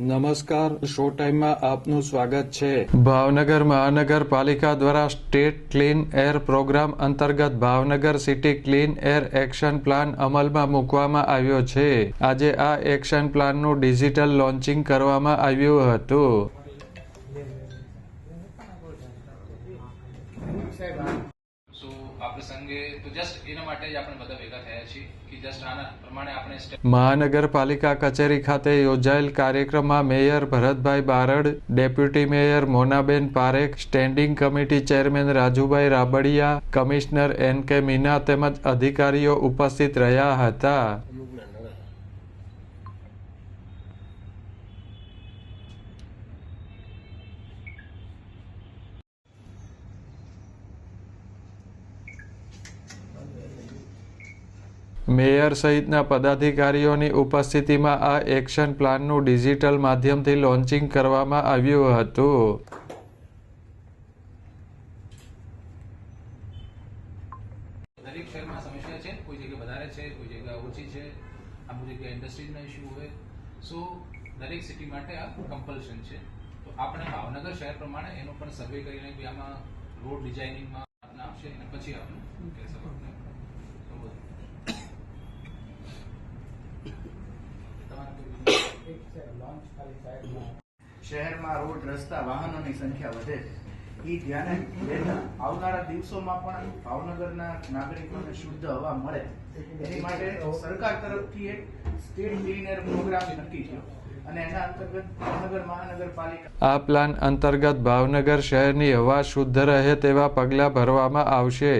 નમસ્કાર શો ટાઈમમાં આપનું સ્વાગત છે. ભાવનગર મહાનગરપાલિકા દ્વારા સ્ટેટ ક્લીન એર પ્રોગ્રામ અંતર્ગત Bhavnagar city clean air action plan અમલમાં મૂકવામાં આવ્યો છે. આજે આ એક્શન પ્લાનનું ડિજિટલ લોન્ચિંગ કરવામાં આવ્યું હતું. મહાનગરપાલિકા કચેરી ખાતે યોજાયેલ કાર્યક્રમમાં mayor Bharatbhai Barad, deputy mayor Monaben Parekh, standing committee chairman Rajubhai Rabadiya, commissioner N K Meena તેમજ અધિકારીઓ ઉપસ્થિત રહ્યા હતા. મેયર સહિતના પદાધિકારીઓની ઉપસ્થિતિમાં આ એક્શન પ્લાનનું ડિજિટલ માધ્યમથી લોન્ચિંગ કરવામાં આવ્યું હતું. શહેર પ્રમાણે એનો પણ સર્વે કરીને આમાં રોડ ડિઝાઇનિંગમાં આપશે અને પછી આપણે કહેશો આપણે તો બધું. તમારે કોઈ શહેરમાં રોડ, રસ્તા, વાહનોની સંખ્યા વધે એ ધ્યાને લેતા આવનારા દિવસોમાં પણ ભાવનગરના નાગરિકોને શુદ્ધ હવા મળે. એની માટે સરકાર તરફથી એક સ્ટેટ ક્લીન એર પ્રોગ્રામ નક્કી થયો આ પ્લાન અંતર્ગત ભાવનગર શહેરની હવા શુદ્ધ રહે તેવા પગલાં ભરવામાં આવશે.